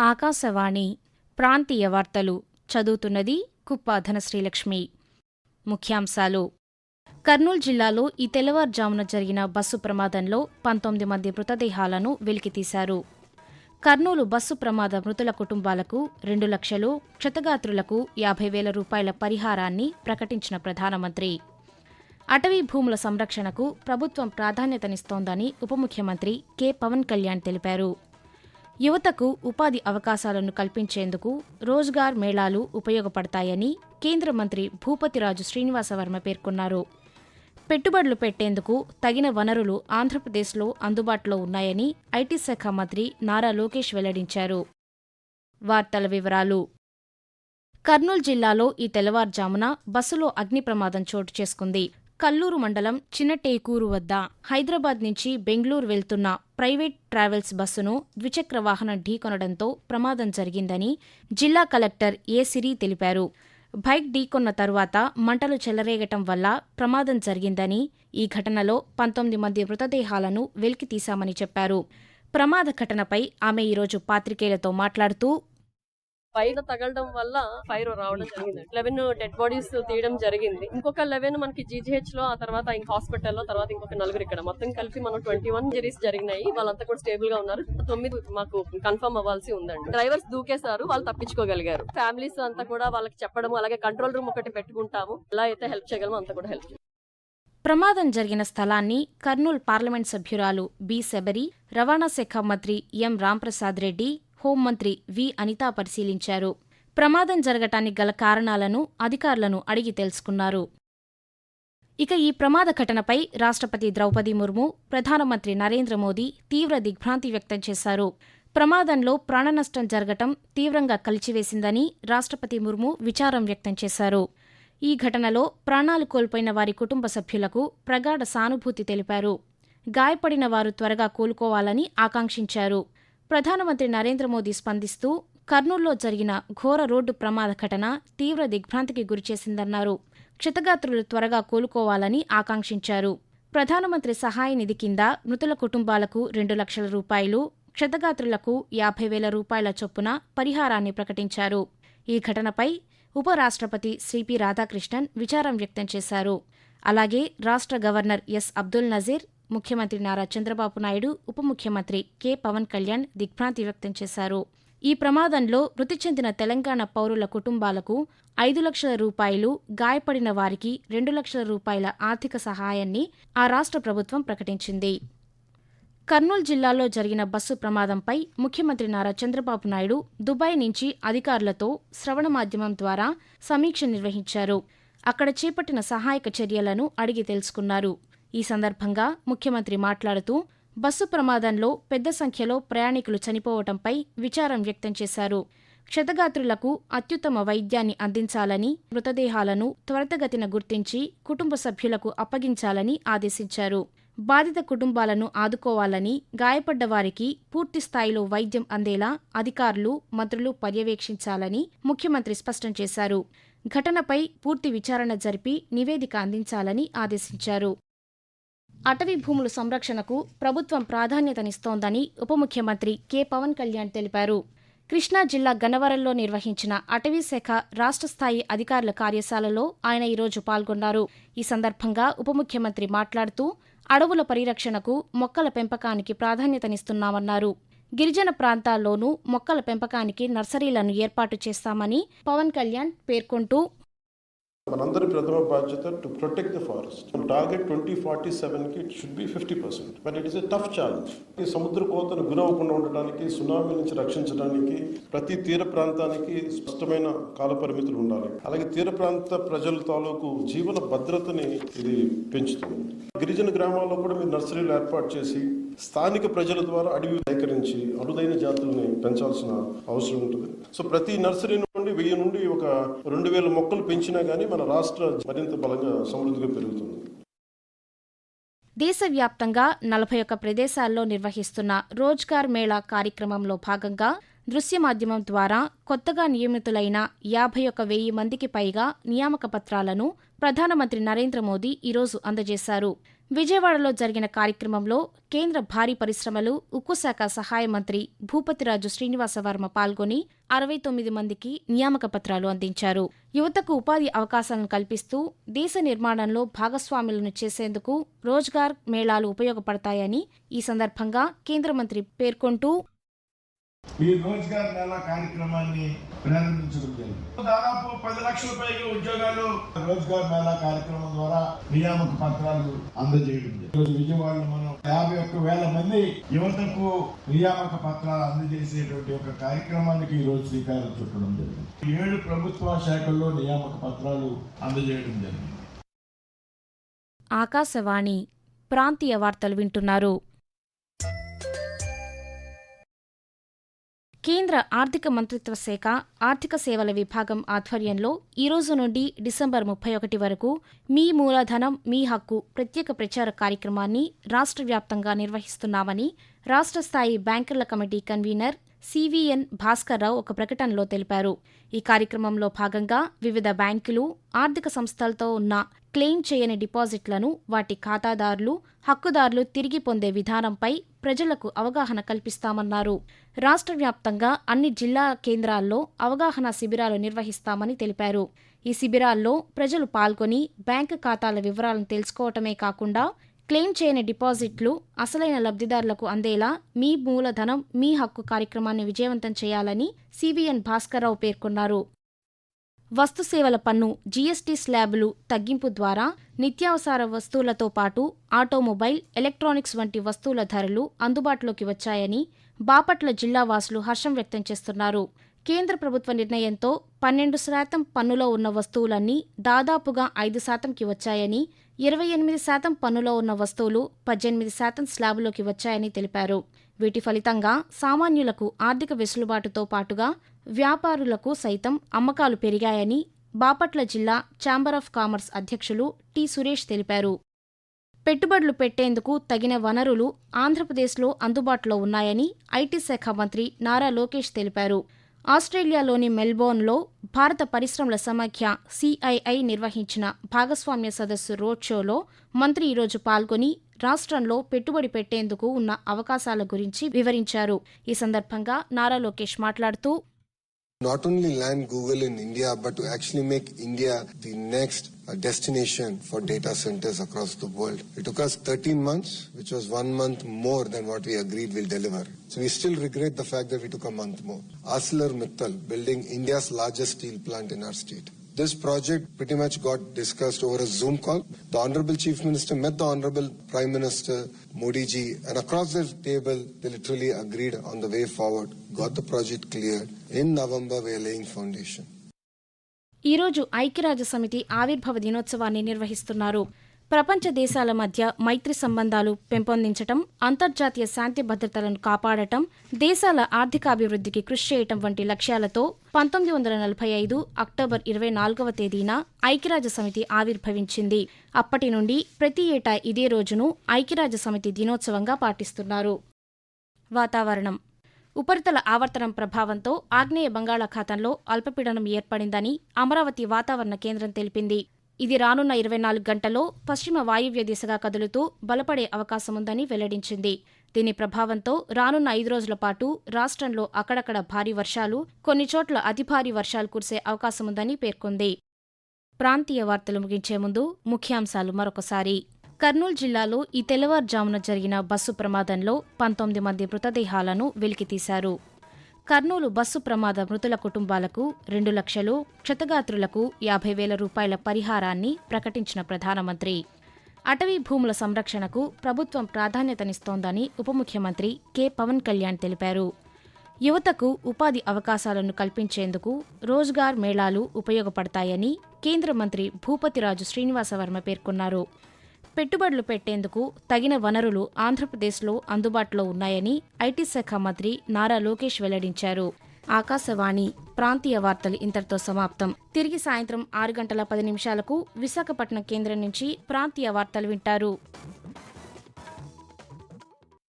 ఆకాశవాణి ప్రాంతీయ వార్తలు చదువుతున్నది కుప్పాధన శ్రీలక్ష్మి. ముఖ్యాంశాలు. కర్నూలు జిల్లాలో ఈ తెల్లవారుజామున జరిగిన బస్సు ప్రమాదంలో పంతొమ్మిది మంది మృతదేహాలను వెలికితీశారు కర్నూలు బస్సు ప్రమాద మృతుల కుటుంబాలకు రెండు లక్షలు క్షతగాత్రులకు యాభై వేల రూపాయల పరిహారాన్ని ప్రకటించిన ప్రధానమంత్రి. అటవీ భూముల సంరక్షణకు ప్రభుత్వం ప్రాధాన్యతనిస్తోందని ఉప ముఖ్యమంత్రి కె. పవన్ కళ్యాణ్ తెలిపారు. యువతకు ఉపాధి అవకాశాలను కల్పించేందుకు రోజ్గార్ మేళాలు ఉపయోగపడతాయని కేంద్ర మంత్రి భూపతిరాజు శ్రీనివాసవర్మ పేర్కొన్నారు. పెట్టుబడులు పెట్టేందుకు తగిన వనరులు ఆంధ్రప్రదేశ్లో అందుబాటులో ఉన్నాయని ఐటీ శాఖ మంత్రి నారా లోకేష్ వెల్లడించారు. వార్తల వివరాలు. కర్నూలు జిల్లాలో ఈ తెల్లవారుజామున బస్సులో అగ్ని ప్రమాదం చోటు చేసుకుంది. కల్లూరు మండలం చిన్నటేకూరు వద్ద హైదరాబాద్ నుంచి బెంగళూరు వెళ్తున్న ప్రైవేట్ ట్రావెల్స్ బస్సును ద్విచక్ర వాహనం ఢీకొనడంతో ప్రమాదం జరిగిందని జిల్లా కలెక్టర్ ఏ సిరి తెలిపారు. బైక్ ఢీకొన్న తరువాత మంటలు చెలరేగటం వల్ల ప్రమాదం జరిగిందని ఈ ఘటనలో పంతొమ్మిది మంది మృతదేహాలను వెలికితీశామని చెప్పారు. ప్రమాద ఘటనపై ఆమె ఈరోజు పాత్రికేయులతో మాట్లాడుతూ పైన తగలడం వల్ల ఫైర్ రావడం జరిగింది. లెవెన్ డెడ్ బాడీస్ తీయడం జరిగింది. ఇంకొక లెవెన్ మనకి జీజీహెచ్లో ఆ తర్వాత ఇంక హాస్పిటల్లో తర్వాత ఇంకొక నలుగురు ఇక్కడ. మొత్తం కలిపి మనం ట్వంటీ వన్ ఇంజరీస్ జరిగినాయి. వాళ్ళంతా కూడా స్టేబుల్గా ఉన్నారు. తొమ్మిది మాకు కన్ఫర్మ్ అవ్వాల్సి ఉందండి. డ్రైవర్స్ దూకేశారు. వాళ్ళు తప్పించుకోగలిగారు. ఫ్యామిలీస్ అంతా కూడా వాళ్ళకి చెప్పడం అలాగే కంట్రోల్ రూమ్ ఒకటి పెట్టుకుంటాము. ఎలా అయితే హెల్ప్ చేయగలమో అంతా కూడా హెల్ప్ ప్రమాదం జరిగిన స్థలాన్ని కర్నూలు పార్లమెంట్ సభ్యురాలు బి శబరి రవాణా శాఖ మంత్రి ఎం రాంప్రసాద్ రెడ్డి హోంమంత్రి వి అనిత పరిశీలించారు. ప్రమాదం జరగటానికి గల కారణాలను అధికారులను అడిగి తెలుసుకున్నారు. ఇక ఈ ప్రమాద ఘటనపై రాష్ట్రపతి ద్రౌపది ముర్ము ప్రధానమంత్రి నరేంద్ర మోదీ తీవ్ర దిగ్భ్రాంతి వ్యక్తం చేశారు. ప్రమాదంలో ప్రాణనష్టం జరగటం తీవ్రంగా కలిచివేసిందని రాష్ట్రపతి ముర్ము విచారం వ్యక్తం చేశారు. ఈ ఘటనలో ప్రాణాలు కోల్పోయిన వారి కుటుంబ సభ్యులకు ప్రగాఢ సానుభూతి తెలిపారు. గాయపడిన వారు త్వరగా కోలుకోవాలని ఆకాంక్షించారు. ప్రధానమంత్రి నరేంద్ర మోదీ స్పందిస్తూ కర్నూల్లో జరిగిన ఘోర రోడ్డు ప్రమాద ఘటన తీవ్ర దిగ్భ్రాంతికి గురిచేసిందన్నారు. క్షతగాత్రులు త్వరగా కోలుకోవాలని ఆకాంక్షించారు. ప్రధానమంత్రి సహాయ నిధి కింద మృతుల కుటుంబాలకు రెండు లక్షల రూపాయలు క్షతగాత్రులకు యాభై వేల రూపాయల చొప్పున పరిహారాన్ని ప్రకటించారు. ఈ ఘటనపై ఉపరాష్ట్రపతి సిపి రాధాకృష్ణన్ విచారం వ్యక్తం చేశారు. అలాగే రాష్ట్ర గవర్నర్ ఎస్ అబ్దుల్ నజీర్ ముఖ్యమంత్రి నారా చంద్రబాబు నాయుడు ఉప ముఖ్యమంత్రి కె. పవన్ కళ్యాణ్ దిగ్భ్రాంతి వ్యక్తం చేశారు. ఈ ప్రమాదంలో మృతి చెందిన తెలంగాణ పౌరుల కుటుంబాలకు ఐదు లక్షల రూపాయలు గాయపడిన వారికి రెండు లక్షల రూపాయల ఆర్థిక సహాయాన్ని ఆ రాష్ట్ర ప్రభుత్వం ప్రకటించింది. కర్నూలు జిల్లాలో జరిగిన బస్సు ప్రమాదంపై ముఖ్యమంత్రి నారా చంద్రబాబు నాయుడు దుబాయ్ నుంచి అధికారులతో శ్రవణ మాధ్యమం ద్వారా సమీక్ష నిర్వహించారు. అక్కడ చేపట్టిన సహాయక చర్యలను అడిగి తెలుసుకున్నారు. ఈ సందర్భంగా ముఖ్యమంత్రి మాట్లాడుతూ బస్సు ప్రమాదంలో పెద్ద సంఖ్యలో ప్రయాణికులు చనిపోవటంపై విచారం వ్యక్తం చేశారు. క్షతగాత్రులకు అత్యుత్తమ వైద్యాన్ని అందించాలని మృతదేహాలను త్వరితగతిన గుర్తించి కుటుంబ సభ్యులకు అప్పగించాలని ఆదేశించారు. బాధిత కుటుంబాలను ఆదుకోవాలని గాయపడ్డ వారికి పూర్తి స్థాయిలో వైద్యం అందేలా అధికారులు మంత్రులు పర్యవేక్షించాలని ముఖ్యమంత్రి స్పష్టం చేశారు. ఘటనపై పూర్తి విచారణ జరిపి నివేదిక అందించాలని ఆదేశించారు. అటవీ భూముల సంరక్షణకు ప్రభుత్వం ప్రాధాన్యతనిస్తోందని ఉప ముఖ్యమంత్రి కె. పవన్ కళ్యాణ్ తెలిపారు. కృష్ణా జిల్లా గన్నవరంలో నిర్వహించిన అటవీ శాఖ రాష్ట్ర స్థాయి అధికారుల కార్యశాలలో ఆయన ఈరోజు పాల్గొన్నారు. ఈ సందర్భంగా ఉప ముఖ్యమంత్రి మాట్లాడుతూ అడవుల పరిరక్షణకు మొక్కల పెంపకానికి ప్రాధాన్యతనిస్తున్నామన్నారు. గిరిజన ప్రాంతాల్లోనూ మొక్కల పెంపకానికి నర్సరీలను ఏర్పాటు చేస్తామని పవన్ కళ్యాణ్ పేర్కొంటూ మనందరి ప్రథమ బాధ్యత to protect the forest target twenty forty సెవెన్కి it should be fifty percent but it is a tough challenge ఈ సముద్ర కోతను గురవ్వకుండా ఉండడానికి సునామీ నుంచి రక్షించడానికి ప్రతి తీర ప్రాంతానికి స్పష్టమైన కాల పరిమితులు ఉండాలి. అలాగే తీర ప్రాంత ప్రజల తాలూకు జీవన భద్రతని ఇది పెంచుతుంది. గిరిజన గ్రామాల్లో కూడా మీరు నర్సరీలు ఏర్పాటు చేసి స్థానిక ప్రజల ద్వారా అడవి సేకరించి అరుదైన జాతుల్ని పెంచాల్సిన అవసరం ఉంటుంది. సో ప్రతి నర్సరీ నుండి వెయ్యి నుండి ఒక రెండు వేల మొక్కలు పెంచినా కానీ మన రాష్ట్ర మరింత బలంగా సమృద్ధిగా పెరుగుతుంది. దేశవ్యాప్తంగా నలభై ఒక్క ప్రదేశాల్లో నిర్వహిస్తున్న రోజ్గార్ మేళా కార్యక్రమంలో భాగంగా దృశ్య మాధ్యమం ద్వారా కొత్తగా నియమితులైన యాభై ఒక్క వెయ్యి మందికి పైగా నియామక పత్రాలను ప్రధానమంత్రి నరేంద్ర మోదీ ఈరోజు అందజేశారు. విజయవాడలో జరిగిన కార్యక్రమంలో కేంద్ర భారీ పరిశ్రమలు ఉక్కు శాఖ సహాయ మంత్రి భూపతిరాజు శ్రీనివాసవర్మ పాల్గొని అరవై తొమ్మిది మందికి నియామక పత్రాలు అందించారు. యువతకు ఉపాధి అవకాశాలను కల్పిస్తూ దేశ నిర్మాణంలో భాగస్వాములను చేసేందుకు రోజ్గార్ మేళాలు ఉపయోగపడతాయని ఈ సందర్భంగా కేంద్ర మంత్రి పేర్కొంటూ ఈ రోజ్గార్ మేళా కార్యక్రమాన్ని ప్రారంభించడం జరిగింది. దాదాపు పది లక్షల పైగా ఉద్యోగాలు రోజ్గార్ మేళా కార్యక్రమం ద్వారా నియామక పత్రాలు అందజేయడం జరిగింది. విజయవాడలో మనం యాభై ఒక్క వేల మంది యువతకు నియామక పత్రాలు అందజేసేటువంటి ఒక కార్యక్రమానికి ఈ రోజు శ్రీకారం చుట్టడం జరిగింది. ఏడు ప్రభుత్వ శాఖల్లో నియామక పత్రాలు అందజేయడం జరిగింది. ఆకాశవాణి ప్రాంతీయ వార్తలు వింటున్నారు. కేంద్ర ఆర్థిక మంత్రిత్వ శాఖ ఆర్థిక సేవల విభాగం ఆధ్వర్యంలో ఈ రోజు నుండి డిసెంబర్ ముప్పై ఒకటి వరకు మీ మూలధనం మీ హక్కు ప్రత్యేక ప్రచార కార్యక్రమాన్ని రాష్ట్ర వ్యాప్తంగా నిర్వహిస్తున్నామని రాష్ట్ర స్థాయి బ్యాంకర్ల కమిటీ కన్వీనర్ సివిఎన్ భాస్కర్రావు ఒక ప్రకటనలో తెలిపారు. ఈ కార్యక్రమంలో భాగంగా వివిధ బ్యాంకులు ఆర్థిక సంస్థలతో ఉన్న క్లెయిమ్ చేయని డిపాజిట్లను వాటి ఖాతాదారులు హక్కుదారులు తిరిగి పొందే విధానంపై ప్రజలకు అవగాహన కల్పిస్తామన్నారు. రాష్ట్ర వ్యాప్తంగా అన్ని జిల్లా కేంద్రాల్లో అవగాహన శిబిరాలు నిర్వహిస్తామని తెలిపారు. ఈ శిబిరాల్లో ప్రజలు పాల్గొని బ్యాంకు ఖాతాల వివరాలను తెలుసుకోవటమే కాకుండా క్లెయిమ్ చేయని డిపాజిట్లు అసలైన లబ్ధిదారులకు అందేలా మీ మూలధనం మీ హక్కు కార్యక్రమాన్ని విజయవంతం చేయాలని సివిఎన్ భాస్కర్రావు పేర్కొన్నారు. వస్తుసేవల పన్ను జీఎస్టీ స్లాబులు తగ్గింపు ద్వారా నిత్యావసర వస్తువులతో పాటు ఆటోమొబైల్ ఎలక్ట్రానిక్స్ వంటి వస్తువుల ధరలు అందుబాటులోకి వచ్చాయని బాపట్ల జిల్లా వాసులు హర్షం వ్యక్తం చేస్తున్నారు. కేంద్ర ప్రభుత్వ నిర్ణయంతో పన్నెండు శాతం పన్నులో ఉన్న వస్తువులన్నీ దాదాపుగా ఐదు శాతంకి వచ్చాయని ఇరవై ఎనిమిది శాతం పన్నులో ఉన్న వస్తువులు పద్దెనిమిది శాతం స్లాబులోకి వచ్చాయని తెలిపారు. వీటి ఫలితంగా సామాన్యులకు ఆర్థిక వెసులుబాటుతో పాటుగా వ్యాపారులకు సైతం అమ్మకాలు పెరిగాయని బాపట్ల జిల్లా ఛాంబర్ ఆఫ్ కామర్స్ అధ్యక్షులు టి సురేష్ తెలిపారు. పెట్టుబడులు పెట్టేందుకు తగిన వనరులు ఆంధ్రప్రదేశ్లో అందుబాటులో ఉన్నాయని ఐటీ శాఖ మంత్రి నారా లోకేష్ తెలిపారు. ఆస్ట్రేలియాలోని మెల్బోర్న్లో భారత పరిశ్రమల సమాఖ్య సిఐఐ నిర్వహించిన భాగస్వామ్య సదస్సు రోడ్ షోలో మంత్రి ఈరోజు పాల్గొని రాష్ట్రంలో పెట్టుబడి పెట్టేందుకు ఉన్న అవకాశాల గురించి వివరించారు. ఈ సందర్భంగా నారా లోకేష్ మాట్లాడుతూ not only land Google in India, but to actually make India the next uh, destination for data centers across the world. It took us 13 months, which was one month more than what we agreed we'll deliver. So we still regret the fact that we took a month more. ArcelorMittal building India's largest steel plant in our state. This project pretty much got discussed over a Zoom call. The Honorable Chief Minister met the Honorable Prime Minister Modi ji, and across the table, they literally agreed on the way forward, got the project cleared. In November, we are laying foundation. ఈరోజు ఐక్యరాజ్య సమితి ఆవిర్భావ దినోత్సవాన్ని నిర్వహిస్తున్నారు ప్రపంచ దేశాల మధ్య మైత్రి సంబంధాలు పెంపొందించటం అంతర్జాతీయ శాంతి భద్రతలను కాపాడటం దేశాల ఆర్థికాభివృద్ధికి కృషి చేయటం వంటి లక్ష్యాలతో పంతొమ్మిది వందల నలభై ఐదు అక్టోబర్ ఇరవై నాలుగవ తేదీన ఐక్యరాజ్య సమితి ఆవిర్భవించింది. అప్పటి నుండి ప్రతి ఏటా ఇదే రోజును ఐక్యరాజ్య సమితి దినోత్సవంగా పాటిస్తున్నారు. వాతావరణం. ఉపరితల ఆవర్తనం ప్రభావంతో ఆగ్నేయ బంగాళాఖాతంలో అల్పపీడనం ఏర్పడిందని అమరావతి వాతావరణ కేంద్రం తెలిపింది. ఇది రానున్న ఇరవై నాలుగు గంటల్లో పశ్చిమ వాయువ్య దిశగా కదులుతూ బలపడే అవకాశముందని వెల్లడించింది. దీని ప్రభావంతో రానున్న ఐదు రోజుల పాటు రాష్ట్రంలో అక్కడక్కడ భారీ వర్షాలు కొన్ని చోట్ల అతి భారీ వర్షాలు కురిసే అవకాశముందని పేర్కొంది. ప్రాంతీయ వార్తలు ముగించే ముందు ముఖ్యాంశాలు మరొకసారి. కర్నూలు జిల్లాలో ఈ తెల్లవారుజామున జరిగిన బస్సు ప్రమాదంలో పంతొమ్మిది మంది మృతదేహాలను వెలికితీశారు. కర్నూలు బస్సు ప్రమాద మృతుల కుటుంబాలకు రెండు లక్షలు క్షతగాత్రులకు యాభై వేల రూపాయల పరిహారాన్ని ప్రకటించిన ప్రధానమంత్రి. అటవీ భూముల సంరక్షణకు ప్రభుత్వం ప్రాధాన్యతనిస్తోందని ఉప ముఖ్యమంత్రి కె. పవన్ కళ్యాణ్ తెలిపారు. యువతకు ఉపాధి అవకాశాలను కల్పించేందుకు రోజ్గార్ మేళాలు ఉపయోగపడతాయని కేంద్ర మంత్రి భూపతిరాజు శ్రీనివాసవర్మ పేర్కొన్నారు. పెట్టుబడులు పెట్టేందుకు తగిన వనరులు ఆంధ్రప్రదేశ్లో అందుబాటులో ఉన్నాయని ఐటీ శాఖ మంత్రి నారా లోకేష్ వెల్లడించారు. ఆకాశవాణి ప్రాంతీయ వార్తలు ఇంతటితో సమాప్తం. తిరిగి సాయంత్రం ఆరు గంటల పది నిమిషాలకు విశాఖపట్నం కేంద్రం నుంచి ప్రాంతీయ వార్తలు వింటారు.